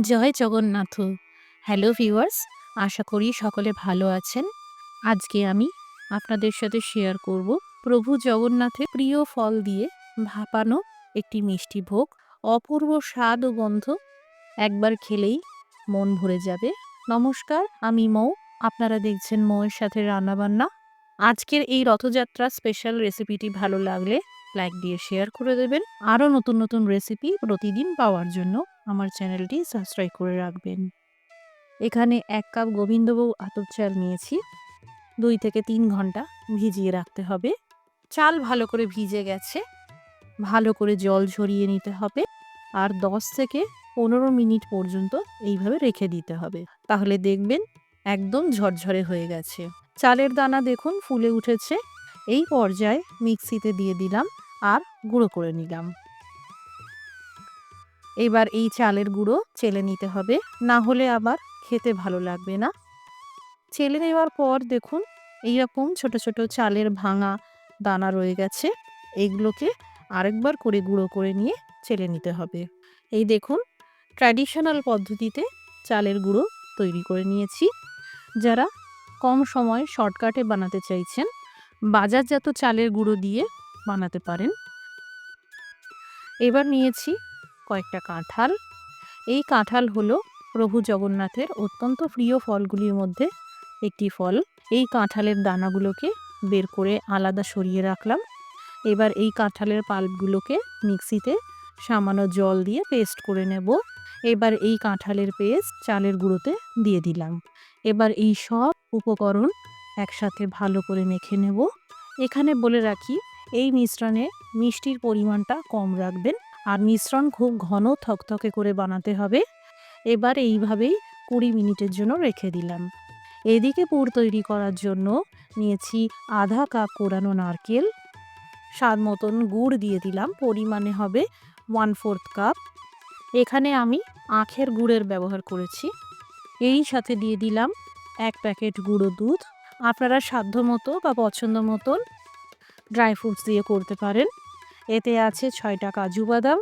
জয় Jagannath. Hello viewers, আশা করি সকলে ভালো আছেন। আজকে আমি আপনাদের সাথে শেয়ার করব প্রভু জগন্নাথের প্রিয় ফল দিয়ে ভাপানো একটি মিষ্টি ভোগ। অপূর্ব স্বাদ ও গন্ধ একবার খেলেই মন ভরে যাবে। নমস্কার, আমি মৌ। আপনারা দেখছেন মৌয়ের সাথে রান্নাবান্না। আজকের এই রথযাত্রা স্পেশাল রেসিপিটি ভালো লাগলে লাইক দিয়ে শেয়ার করে দেবেন। আরও নতুন নতুন রেসিপি প্রতিদিন পাওয়ার জন্য। আমার চ্যানেলটি সাবস্ক্রাইব করে রাখবেন। এখানে এক কাপ গোবিন্দভোগ আতপ চাল নিয়েছি। দুই থেকে তিন ঘণ্টা ভিজিয়ে রাখতে হবে। চাল ভালো করে ভিজে গেছে। ভালো করে জল ঝরিয়ে নিতে হবে। আর দশ থেকে পনেরো মিনিট পর্যন্ত এইভাবে রেখে দিতে হবে। তাহলে দেখবেন একদম ঝরঝরে হয়ে গেছে। চালের দানা দেখুন ফুলে উঠেছে। এই পর্যায়ে মিক্সিতে দিয়ে দিলাম আর গুঁড়ো করে নিলাম। এবার এই চালের গুঁড়ো চেলে নিতে হবে। না হলে আবার খেতে ভালো লাগবে না। চেলে নেওয়ার পর দেখুন, এইরকম ছোট ছোট চালের ভাঙা দানা রয়ে গেছে। এইগুলোকে আরেকবার করে গুঁড়ো করে নিয়ে চেলে নিতে হবে। এই দেখুন, ট্র্যাডিশনাল পদ্ধতিতে চালের গুঁড়ো তৈরি করে নিয়েছি। যারা কম সময় শর্টকাটে বানাতে চাইছেন, বাজারজাত চালের গুঁড়ো দিয়ে বানাতে পারেন। এবার নিয়েছি কয়েকটা কাঁঠাল। এই কাঁঠাল হলো প্রভু জগন্নাথের অত্যন্ত প্রিয় ফলগুলির মধ্যে একটি ফল। এই কাঁঠালের দানাগুলোকে বের করে আলাদা সরিয়ে রাখলাম। এবার এই কাঁঠালের পাল্পগুলোকে মিক্সিতে সামান্য জল দিয়ে পেস্ট করে নেব। এবার এই কাঁঠালের পেস্ট চালের গুঁড়োতে দিয়ে দিলাম। এবার এই সব উপকরণ একসাথে ভালো করে মেখে নেব। এখানে বলে রাখি, এই মিশ্রণে মিষ্টির পরিমাণটা কম রাখবেন। আর মিশ্রণ খুব ঘন থকথকে করে বানাতে হবে। এবার এইভাবেই কুড়ি মিনিটের জন্য রেখে দিলাম। এদিকে পুর তৈরি করার জন্য নিয়েছি আধা কাপ কোরানো নারকেল। স্বাদ মতন গুড় দিয়ে দিলাম, পরিমাণে হবে ওয়ান ফোর্থ কাপ। এখানে আমি আখের গুড়ের ব্যবহার করেছি। এই সাথে দিয়ে দিলাম এক প্যাকেট গুঁড়ো দুধ। আপনারা সাধ্য মতো বা পছন্দ মতন ড্রাই ফ্রুটস দিয়ে করতে পারেন। এতে আছে ছয়টা কাজু বাদাম,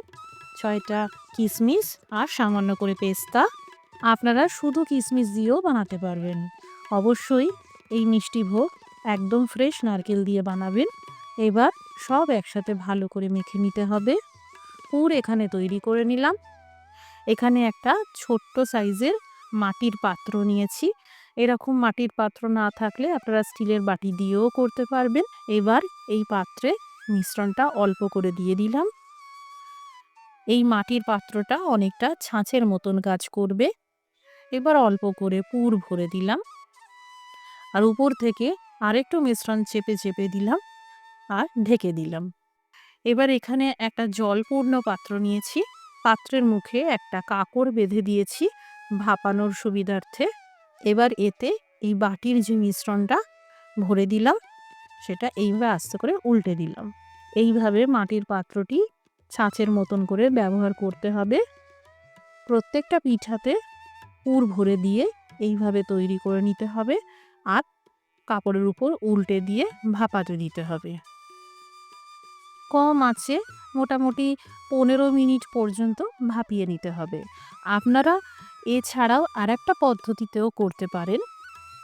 ছয়টা কিশমিশ আর সামান্য করে পেস্তা। আপনারা শুধু কিশমিশ দিয়েও বানাতে পারবেন। অবশ্যই এই মিষ্টি ভোগ একদম ফ্রেশ নারকেল দিয়ে বানাবেন। এবার সব একসাথে ভালো করে মেখে নিতে হবে। পুর এখানে তৈরি করে নিলাম। এখানে একটা ছোট্ট সাইজের মাটির পাত্র নিয়েছি। এরকম মাটির পাত্র না থাকলে আপনারা স্টিলের বাটি দিয়েও করতে পারবেন। এবার এই পাত্রে মিশ্রণটা অল্প করে দিয়ে দিলাম। এই মাটির পাত্রটা অনেকটা ছাঁচের মতন কাজ করবে। এবার অল্প করে পুর ভরে দিলাম। আর উপর থেকে আরেকটু মিশ্রণ চেপে চেপে দিলাম আর ঢেকে দিলাম। এবার এখানে একটা জলপূর্ণ পাত্র নিয়েছি। পাত্রের মুখে একটা কাকড় বেঁধে দিয়েছি ভাপানোর সুবিধার্থে। এবার এতে এই বাটির যে মিশ্রণটা ভরে দিলাম। সেটা এইভাবে আস্তে করে উল্টে দিলাম। এইভাবে মাটির পাত্রটি ছাঁচের মতন করে ব্যবহার করতে হবে। প্রত্যেকটা পিঠাতে পুর ভরে দিয়ে এইভাবে তৈরি করে নিতে হবে আর কাপড়ের উপর উল্টে দিয়ে ভাপাতে দিতে হবে। কম আছে মোটামুটি পনেরো মিনিট পর্যন্ত ভাপিয়ে নিতে হবে। আপনারা এছাড়াও আর একটা পদ্ধতিতেও করতে পারেন।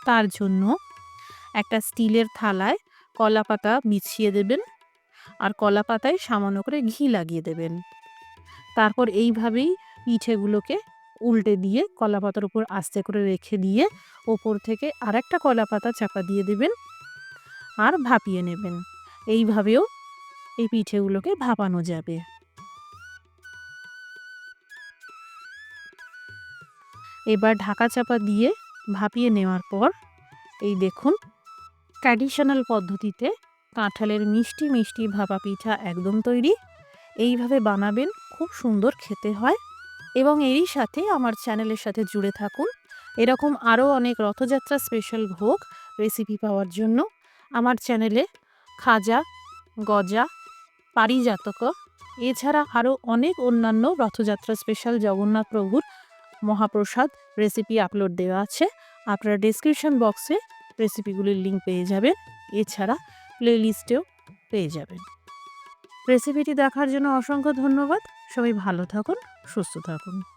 তার জন্য একটা স্টিলের থালায় কলা পাতা বিছিয়ে দেবেন আর কলা পাতায় সামান্য করে ঘি লাগিয়ে দেবেন। তারপর এইভাবেই পিঠেগুলোকে উল্টে দিয়ে কলা পাতার উপর আস্তে করে রেখে দিয়ে ওপর থেকে আরেকটা কলা পাতা চাপা দিয়ে দেবেন আর ভাপিয়ে নেবেন। এইভাবেও এই পিঠেগুলোকে ভাপানো যাবে। এবার ঢাকা চাপা দিয়ে ভাপিয়ে নেওয়ার পর এই দেখুন ট্র্যাডিশনাল পদ্ধতিতে কাঁঠালের মিষ্টি মিষ্টি ভাপা পিঠা একদম তৈরি। এইভাবে বানাবেন, খুব সুন্দর খেতে হয়। এবং এরই সাথে আমার চ্যানেলের সাথে জুড়ে থাকুন। এরকম আরও অনেক রথযাত্রা স্পেশাল ভোগ রেসিপি পাওয়ার জন্য আমার চ্যানেলে খাজা, গজা, পারিজাতক, এছাড়া আরও অনেক অন্যান্য রথযাত্রা স্পেশাল জগন্নাথ প্রভুর মহাপ্রসাদ রেসিপি আপলোড দেওয়া আছে। আপনারা ডিসক্রিপশন বক্সে রেসিপিগুলির লিঙ্ক পেয়ে যাবেন। এছাড়া প্লেলিস্টেও পেয়ে যাবেন। রেসিপিটি দেখার জন্য অসংখ্য ধন্যবাদ। সবাই ভালো থাকুন, সুস্থ থাকুন।